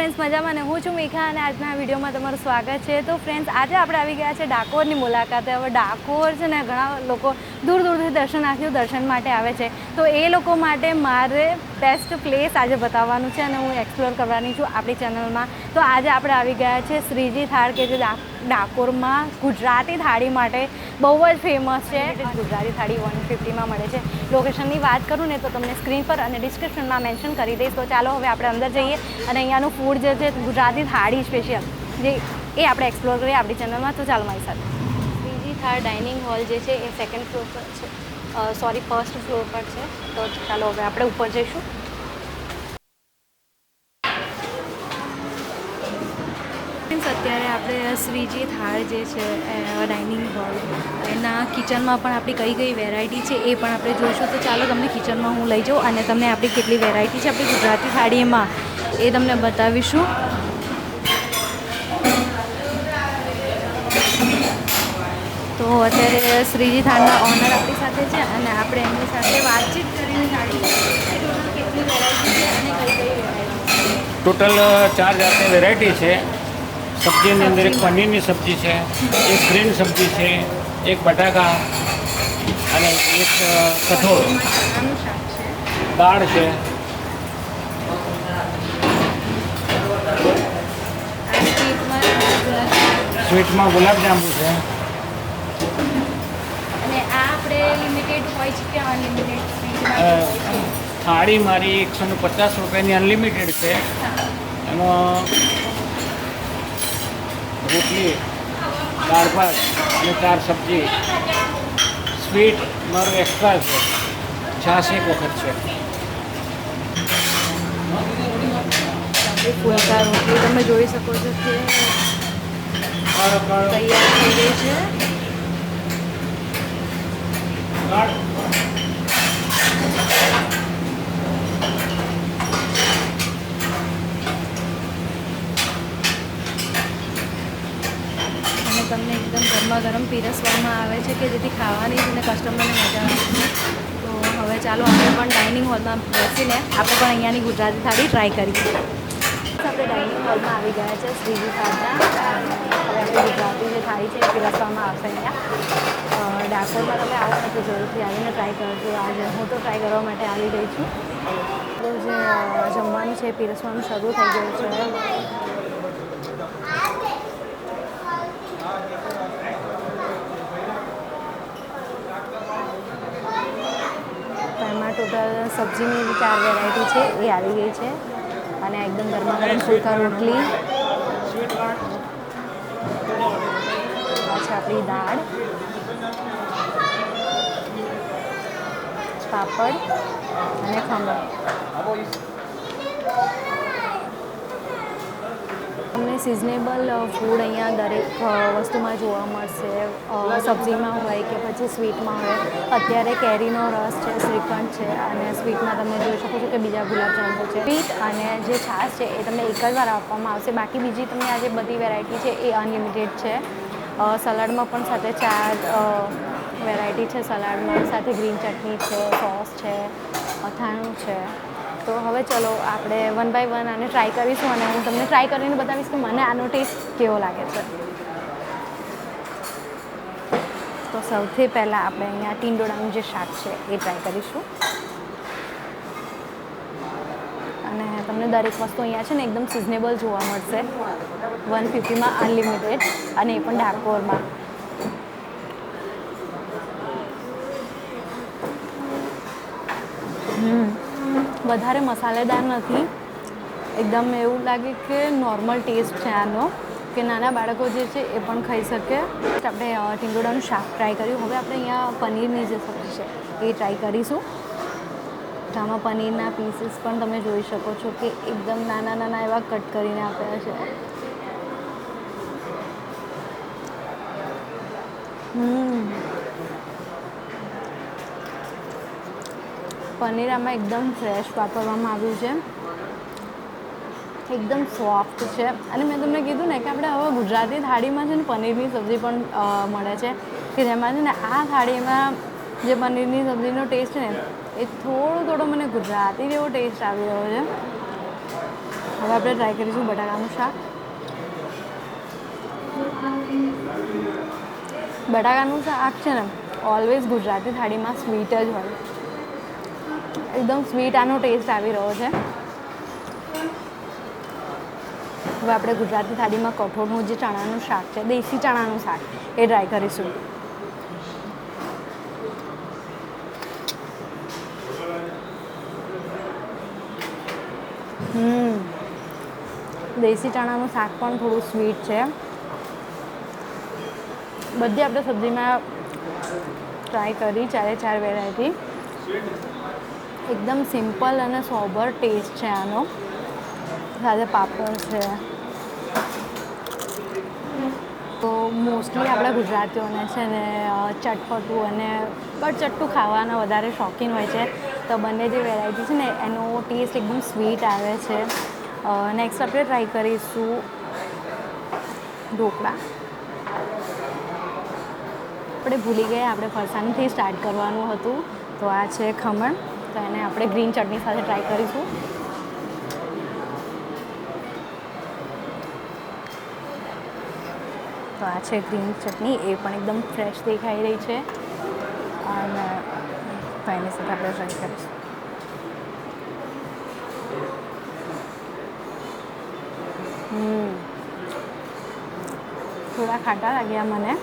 Friends મજામાં ને? હું છું મેઘા અને આજના વિડીયોમાં તમારું સ્વાગત છે. તો ફ્રેન્ડ્સ આજે આપણે આવી ગયા છે ડાકોરની મુલાકાતે. હવે ડાકોર છે ને ઘણા લોકો દૂર દૂરથી દર્શનાર્થીઓ દર્શન માટે આવે છે. તો એ લોકો માટે મારે બેસ્ટ પ્લેસ આજે બતાવવાનું છે અને હું એક્સપ્લોર કરવાની છું આપણી ચેનલમાં તો આજે આપણે આવી ગયા છે શ્રીજી થાળ, કે જે ડાકોરમાં ગુજરાતી થાળી માટે બહુ જ ફેમસ છે. ગુજરાતી થાળી વન ફિફ્ટીમાં મળે છે. લોકેશનની વાત કરું ને તો તમને સ્ક્રીન પર અને ડિસ્ક્રિપ્શનમાં મેન્શન કરી દઈશ. તો ચાલો હવે આપણે અંદર જઈએ અને અહીંયાનું ફૂડ જે છે, ગુજરાતી થાળી સ્પેશિયલ જે એ આપણે એક્સપ્લોર કરીએ આપણી ચેનલમાં તો ચાલો મારી સાથે. બીજી થાળ ડાઇનિંગ હોલ જે છે, એ સેકન્ડ ફ્લોર પર છે. સોરી ફર્સ્ટ ફ્લોર પર છે. તો ચાલો હવે આપણે ઉપર જઈશું. અત્યારે આપણે શ્રીજી થાળ જે છે ડાઇનિંગ હોલ એના કિચનમાં પણ આપણી કઈ કઈ વેરાયટી છે એ પણ આપણે જોઈશું. તો ચાલો તમને કિચનમાં હું લઈ જાઉં અને તમને આપણી કેટલી વેરાયટી છે આપણી ગુજરાતી થાળીમાં એ તમને બતાવીશું. તો અત્યારે શ્રીજી થાળના ઓનર આપણી સાથે છે અને આપણે એમની સાથે વાતચીત કરીને જાણીશું કેટલી ટોટલ ચાર જાતની વેરાયટી છે. સબ્જીની અંદર એક પનીરની સબ્જી છે એક ગ્રીન સબ્જી છે એક બટાકા અને એક કઠોળ. દાળ છે. સ્વીટમાં ગુલાબજાંબુ છે. થાળી મારી એકસો ને પચાસ રૂપિયાની અનલિમિટેડ છે. એમાં રોટલી દાળ ભાત અને ચાર સબ્જી. સ્વીટ મારું એક્સ્ટ્રા છે. છાશ એક વખત છે. આપણી ફુલકા રોટલી તમે જોઈ શકો છો કે તૈયાર થઈ ગઈ છે. અને તમને એકદમ ગરમા ગરમ પીરસવામાં આવે છે કે જેથી ખાવાની અને કસ્ટમરને મજા આવે. તો હવે ચાલો આપણે પણ ડાઇનિંગ હોલમાં બેસીને આપણે પણ અહીંયાની ગુજરાતી થાળી ટ્રાય કરીએ. આપણે ડાઇનિંગ હોલમાં આવી ગયા છે શ્રીજી થાળના ગુજરાતી જે થાળી છે એ પીરસવામાં આવશે અહીંયા. ડાકોરમાં તમે આવો નથી જરૂરથી આવીને ટ્રાય કરજો. આજે હું તો ટ્રાય કરવા માટે આવી ગઈ છું. જે જમવાનું છે પીરસવાનું શરૂ થઈ ગયું છે તો એમાં ટોટલ સબ્જીની બી ચાર વેરાયટી છે, એ આવી ગઈ છે. અને એકદમ ગરમા ગરમ ફૂલકા રોટલી. છે આપણી દાળ. પાપડ અને ખમણ. સિઝનેબલ ફૂડ અહીંયા દરેક વસ્તુમાં જોવા મળશે. સબ્જીમાં હોય કે પછી સ્વીટમાં હોય, અત્યારે કેરીનો રસ છે, શ્રીખંડ છે અને સ્વીટમાં તમે જોઈ શકો છો કે બીજા ગુલાબજાંબુ છે. સ્વીટ અને જે છાશ છે એ તમને એક જ વાર આપવામાં આવશે. બાકી બીજી તમને આ જે બધી વેરાયટી છે એ અનલિમિટેડ છે. સલાડમાં પણ સાથે ચાર વેરાયટી છે. સલાડમાં સાથે ગ્રીન ચટણી છે સોસ છે, અથાણું છે. તો હવે ચલો આપણે વન બાય વન આને ટ્રાય કરીશું અને હું તમને ટ્રાય કરીને બતાવીશ કે મને આનો ટેસ્ટ કેવો લાગે છે. તો સૌથી પહેલાં આપણે અહીંયા ટીંડોળાનું જે શાક છે એ ટ્રાય કરીશું. અને તમને દરેક વસ્તુ અહીંયા છે ને એકદમ સિઝનેબલ જોવા મળશે. વન ફિફ્ટીમાં અનલિમિટેડ અને એ પણ ડાકોરમાં. વધારે મસાલેદાર નથી. એકદમ એવું લાગે કે નોર્મલ ટેસ્ટ છે આનો, કે નાના બાળકો જે છે એ પણ ખાઈ શકે. આપણે ટીંગોડાનું શાક ટ્રાય કર્યું. હવે આપણે અહીંયા પનીરની જે સબ્જી છે એ ટ્રાય કરીશું. તો આમાં પનીરના પીસીસ પણ તમે જોઈ શકો છો કે એકદમ નાના નાના એવા કટ કરીને આપ્યા છે. હમ. પનીર આમાં એકદમ ફ્રેશ વાપરવામાં આવ્યું છે. એકદમ સોફ્ટ છે. અને મેં તમને કીધું ને કે આપણે હવે ગુજરાતી થાળીમાં છે ને પનીરની સબ્જી પણ મળે છે. કે જેમાં છે ને આ થાળીમાં જે પનીરની સબ્જીનો ટેસ્ટ છે ને, એ થોડો થોડો મને ગુજરાતી જેવો ટેસ્ટ આવી રહ્યો છે. હવે આપણે ટ્રાય કરીશું બટાકાનું શાક. બટાકાનું શાક છે ને ઓલવેઝ ગુજરાતી થાળીમાં સ્વીટ જ હોય. એકદમ સ્વીટ આનો ટેસ્ટ આવી રહ્યો છે. હવે આપણે ગુજરાતી થાળીમાં કઠોળનું જે ચણાનું શાક છે, દેશી ચણાનું શાક, એ ટ્રાય કરીશું. હમ. દેશી ચણાનું શાક પણ થોડું સ્વીટ છે. બધી આપણે સબ્જીમાં ટ્રાય કરી, ચારે ચાર વેરાયટી એકદમ સિમ્પલ અને સોબર ટેસ્ટ છે આનો. સાથે પાપડ છે. તો મોસ્ટલી આપણા ગુજરાતીઓને છે ને ચટપટું અને ચટ્ટું ખાવાના વધારે શોખીન હોય છે. તો બંને જે વેરાયટી છે ને, એનો ટેસ્ટ એકદમ સ્વીટ આવે છે. નેક્સ્ટ આપણે ટ્રાય કરીશું ઢોકળા. આપણે ભૂલી ગયા, આપણે ફરસાણથી સ્ટાર્ટ કરવાનું હતું. તો આ છે ખમણ. તો એને આપણે ગ્રીન ચટણી સાથે ટ્રાય કરીશું. તો આ છે ગ્રીન ચટણી, એ પણ એકદમ ફ્રેશ દેખાઈ રહી છે. અને તો એની સાથે આપણે ટ્રાય કરીશું. થોડા ખાટા લાગ્યા મને.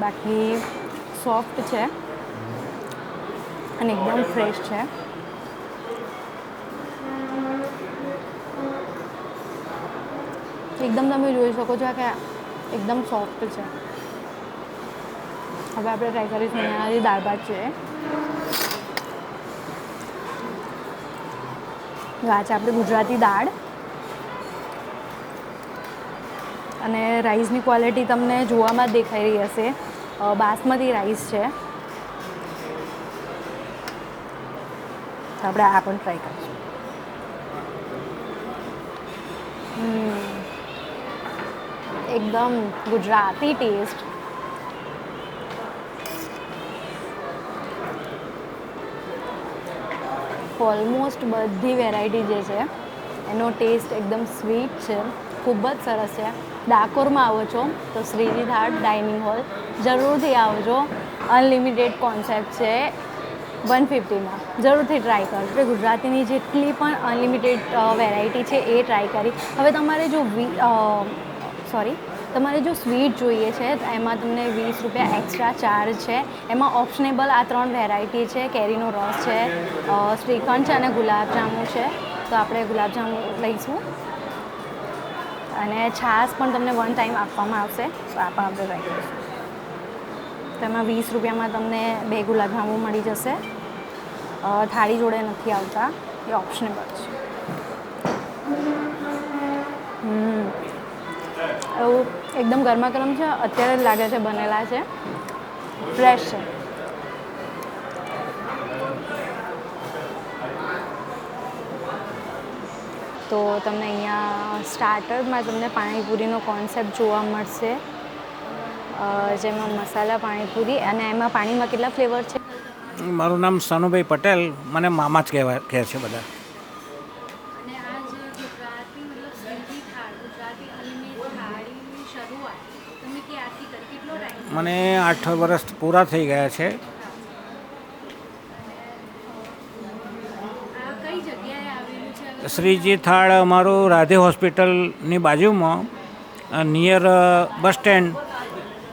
બાકી સોફ્ટ છે. અને એકદમ ફ્રેશ છે. એકદમ તમે જોઈ શકો છો કે એકદમ સોફ્ટ છે. હવે આપણે ટ્રાય કરીશું એનાથી દાળ ભાત છે. આ છે આપણી ગુજરાતી દાળ. અને રાઈસની ક્વોલિટી તમને જોવામાં દેખાઈ રહી હશે. બાસમતી રાઈસ છે. તો આપણે આ પણ ટ્રાય કરીશું. એકદમ ગુજરાતી ટેસ્ટ ઓલમોસ્ટ બધી વેરાયટી જે છે, એનો ટેસ્ટ એકદમ સ્વીટ છે. ખૂબ જ સરસ છે. ડાકોરમાં આવો છો તો શ્રીજી થાળ ડાઇનિંગ હોલ જરૂરથી આવજો. અનલિમિટેડ કોન્સેપ્ટ છે. વન ફિફ્ટીમાં જરૂરથી ટ્રાય કરજો. એટલે ગુજરાતીની જેટલી પણ અનલિમિટેડ વેરાયટી છે એ ટ્રાય કરી. હવે તમારે જો વી સોરી તમારે જો સ્વીટ જોઈએ છે એમાં તમને વીસ રૂપિયા એક્સ્ટ્રા ચાર્જ છે. એમાં ઓપ્શનેબલ આ ત્રણ વેરાયટી છે. કેરીનો રસ છે શ્રીખંડ છે અને ગુલાબજાંબુ છે. તો આપણે ગુલાબજાંબુ લઈશું. અને છાશ પણ તમને વન ટાઈમ આપવામાં આવશે. તો આ પણ આપણે રાખીશું. તો તેમાં વીસ રૂપિયામાં તમને બે ગુલાબજાંબુ મળી જશે. થાળી જોડે નથી આવતા. એ ઓપ્શનેબલ છે એવું એકદમ ગરમા ગરમ છે, અત્યારે જ લાગે છે બનેલા છે. ફ્રેશ છે. તો તમને અહીંયા સ્ટાર્ટરમાં તમને પાણીપુરીનો કોન્સેપ્ટ જોવા મળશે. જેમાં મસાલા, પાણીપુરી અને એમાં પાણીમાં કેટલા ફ્લેવર છે? મારું નામ સનુભાઈ પટેલ મને મામા જ કહેવાય કહે છે બધા. મને આઠ વર્ષ પૂરા થઈ ગયા છે. શ્રીજી થાળ અમારું રાધે હોસ્પિટલની બાજુમાં નિયર બસ સ્ટેન્ડ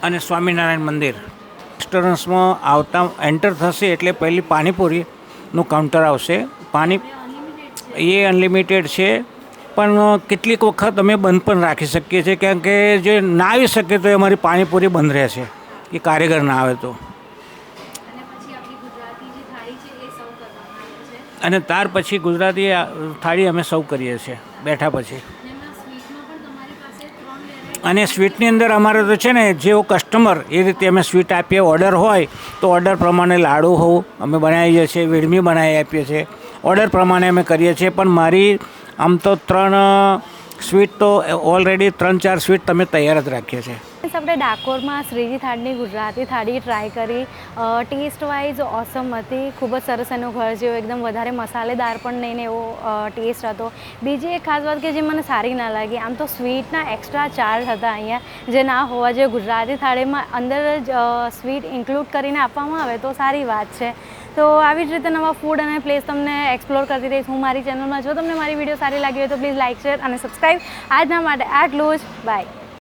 અને સ્વામિનારાયણ મંદિર. રેસ્ટોરન્ટ્સમાં આવતા એન્ટર થશે એટલે પહેલી પાણીપુરીનું કાઉન્ટર આવશે. પાણી એ અનલિમિટેડ છે. પણ કેટલીક વખત અમે બંધ પણ રાખી શકીએ છીએ. કારણ કે જે ના આવી શકે તો એ અમારી પાણીપુરી બંધ રહે છે એ કારીગર ના આવે તો. અને ત્યાર પછી ગુજરાતી થાળી અમે સૌ કરીએ છીએ. બેઠા પછી અને એમાં સ્વીટમાં પણ તમારી પાસે ત્રણ વેરાયટી અને સ્વીટની અંદર અમારે તો છે ને, જેવો કસ્ટમર એ રીતે અમે સ્વીટ આપીએ ઓર્ડર હોય, તો ઓર્ડર પ્રમાણે લાડુ હોવું અમે બનાવીએ છીએ વેડમી બનાવી આપીએ છીએ. ઓર્ડર પ્રમાણે અમે કરીએ છીએ, પણ મારી આમ તો ત્રણ સ્વીટ તો ઓલરેડી ત્રણ ચાર સ્વીટ તમે તૈયાર જ રાખીએ છીએ. ફ્રેન્ડ્સ આપણે ડાકોરમાં શ્રીજી થાળની ગુજરાતી થાળી ટ્રાય કરી. ટેસ્ટ વાઇઝ ઓસમ હતી. ખૂબ જ સરસ એનું ઘર જેવો, એકદમ વધારે મસાલેદાર પણ નહીં એવો ટેસ્ટ હતો. બીજી એક ખાસ વાત કે જે મને સારી ના લાગી, આમ તો સ્વીટના એક્સ્ટ્રા ચાર્જ હતા અહીંયા, જે ના હોવા જોઈએ. ગુજરાતી થાળીમાં અંદર જ સ્વીટ ઇન્ક્લુડ કરીને આપવામાં આવે તો સારી વાત છે. તો આવી જ રીતે નવા ફૂડ અને પ્લેસ તમને એક્સપ્લોર કરતી રહીશ. હું મારી ચેનલમાં જો તમને મારી વીડિયો સારી લાગી હોય તો પ્લીઝ લાઇક શેર અને સબસ્ક્રાઈબ આજના માટે આટલું જ. બાય